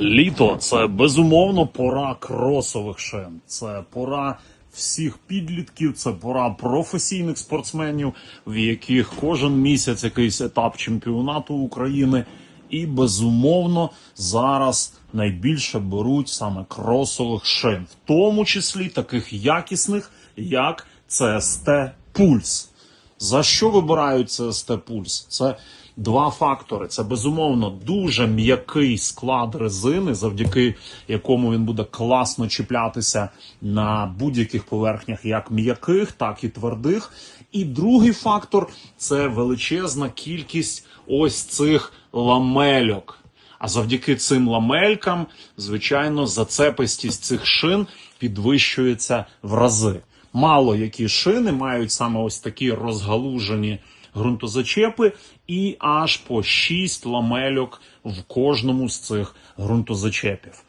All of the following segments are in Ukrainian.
Літо це безумовно пора кросових шин. Це пора всіх підлітків, це пора професійних спортсменів, в яких кожен місяць якийсь етап чемпіонату України. І безумовно зараз найбільше беруть саме кросових шин, в тому числі таких якісних, як CST Пульс. За що вибирають CST Пульс? Це два фактори. Це безумовно дуже м'який склад резини, завдяки якому він буде класно чіплятися на будь-яких поверхнях, як м'яких, так і твердих. І другий фактор це величезна кількість ось цих ламельок. А завдяки цим ламелькам, звичайно, зацепистість цих шин підвищується в рази. Мало які шини мають саме ось такі розгалужені ґрунтозачепи, і аж по 6 ламельок в кожному з цих ґрунтозачепів.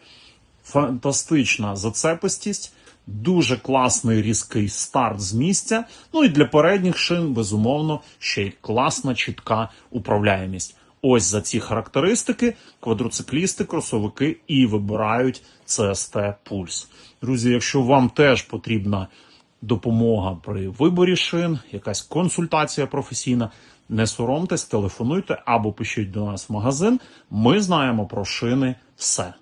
Фантастична зацепистість, дуже класний різкий старт з місця. Ну і для передніх шин, безумовно, ще й класна чітка управляємість. Ось за ці характеристики квадроциклісти, кросовики і вибирають CST Pulse. Друзі, якщо вам теж потрібна допомога при виборі шин, якась консультація професійна, не соромтесь, телефонуйте або пишіть до нас в магазин. Ми знаємо про шини все.